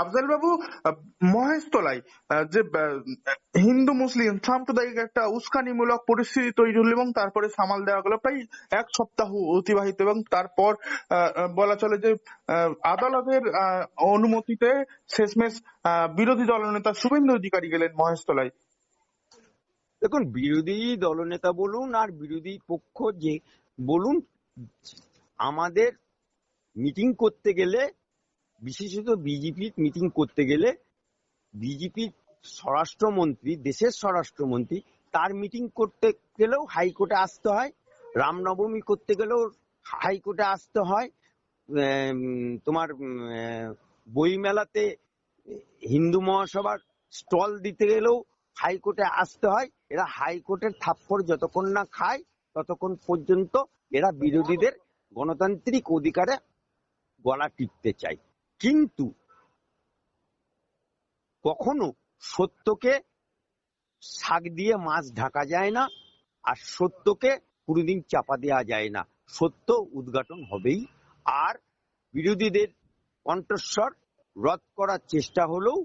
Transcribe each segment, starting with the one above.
আফজাল বাবু মহেশতলায় যে হিন্দু মুসলিম সাম্প্রদায়িক একটা উস্কানিমূলক পরিস্থিতি তৈরি হলো এবং তারপরে সামাল দেওয়া গেল প্রায় এক সপ্তাহ অতিবাহিত এবং তারপর বলা চলে যে আদালতের অনুমতিতে শেষমেশ বিরোধী দলনেতা শুভেন্দু অধিকারী গেলেন মহেশতলায়। দেখুন, বিরোধী দলনেতা বলুন আর বিরোধী পক্ষ যে, বলুন, আমাদের মিটিং করতে গেলে বিশেষত বিজেপির মিটিং করতে গেলে বিজেপির স্বরাষ্ট্রমন্ত্রী, দেশের স্বরাষ্ট্রমন্ত্রী, তার মিটিং করতে গেলেও হাইকোর্টে আসতে হয়। রামনবমী করতে গেলেও হাইকোর্টে আসতে হয়। তোমার বইমেলাতে হিন্দু মহাসভার স্টল দিতে গেলেও হাইকোর্টে আসতে হয়। এরা হাইকোর্টের থাপ্পড় যতক্ষণ না খায়, ততক্ষণ পর্যন্ত এরা বিরোধীদের গণতান্ত্রিক অধিকারে গলা টিপতে চায়। কিন্তু কখনো সত্যকে শাক দিয়ে মাছ ঢাকা যায় না, আর সত্যকে কোনোদিন চাপা দেওয়া যায় না। সত্য উদ্ঘাটন হবেই। আর বিরোধীদের কণ্ঠস্বর রদ করার চেষ্টা হলেও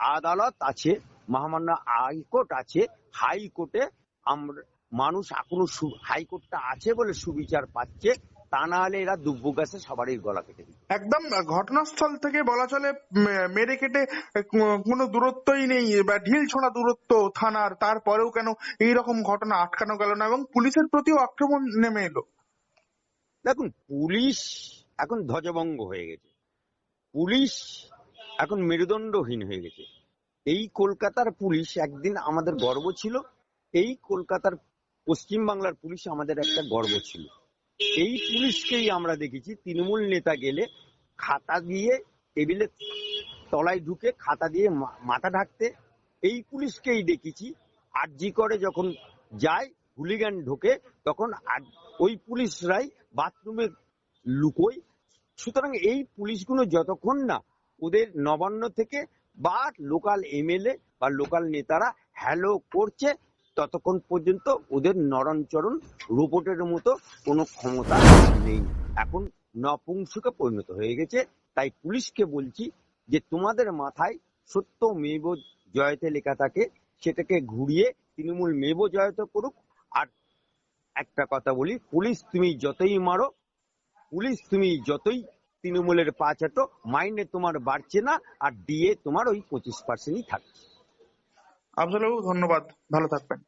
আদালত আছে, মহামান্য হাইকোর্ট আছে। হাইকোর্টে আমরা মানুষ এখনও হাইকোর্টটা আছে বলে সুবিচার পাচ্ছে। তা না হলে এরা দুব্বু গাছে সবারই গলা কেটে দিবে একদম ঘটনাস্থল থেকে বলা চলে মেরে কেটে কোনো দূরত্বই নেই বা ঢিল ছোঁড়া দূরত্ব থানার তারপরেও কেন এইরকম ঘটনা আটকানো গেল না এবং পুলিশের প্রতিও আক্রমণ নেমে এলো। দেখুন পুলিশ এখন ধ্বজভঙ্গ হয়ে গেছে। পুলিশ এখন মেরুদণ্ডহীন হয়ে গেছে। এই কলকাতার পুলিশ একদিন আমাদের গর্ব ছিল এই কলকাতার পশ্চিম বাংলার পুলিশ আমাদের একটা গর্ব ছিল। এই পুলিশকেই আমরা দেখেছি। তৃণমূল নেতা গেলে খাতা দিয়ে টেবিলে তলায় ঢুকে খাতা দিয়ে মাথা ঢাকতে এই পুলিশকেই দেখেছি। আরজি করে যখন যায়, হুলিগান ঢোকে, তখন ওই পুলিশরাই বাথরুমে লুকোয়। সুতরাং এই পুলিশগুলো যতক্ষণ না ওদের নবান্ন থেকে বা লোকাল এমএলএ বা লোকাল নেতারা হ্যালো করছে ততক্ষণ পর্যন্ত ওদের নরণচরণ রোবটের মতো কোনো ক্ষমতা নেই। এখন নপুংসকে পরিণত হয়ে গেছে। তাই পুলিশকে বলছি যে তোমাদের মাথায় সত্য মেব জয়তে লেখা থাকে, সেটাকে ঘুরিয়ে তৃণমূল মেব জয়তে করুক। আর একটা কথা বলি, পুলিশ তুমি যতই মারো, পুলিশ তুমি যতই তৃণমূলের পা চাটো, মাইনে তোমার বাড়ছে না, আর ডিএ তোমার ওই পঁচিশ পার্সেন্টই থাকছে। আফজাল বাবু ধন্যবাদ। ভালো থাকবেন।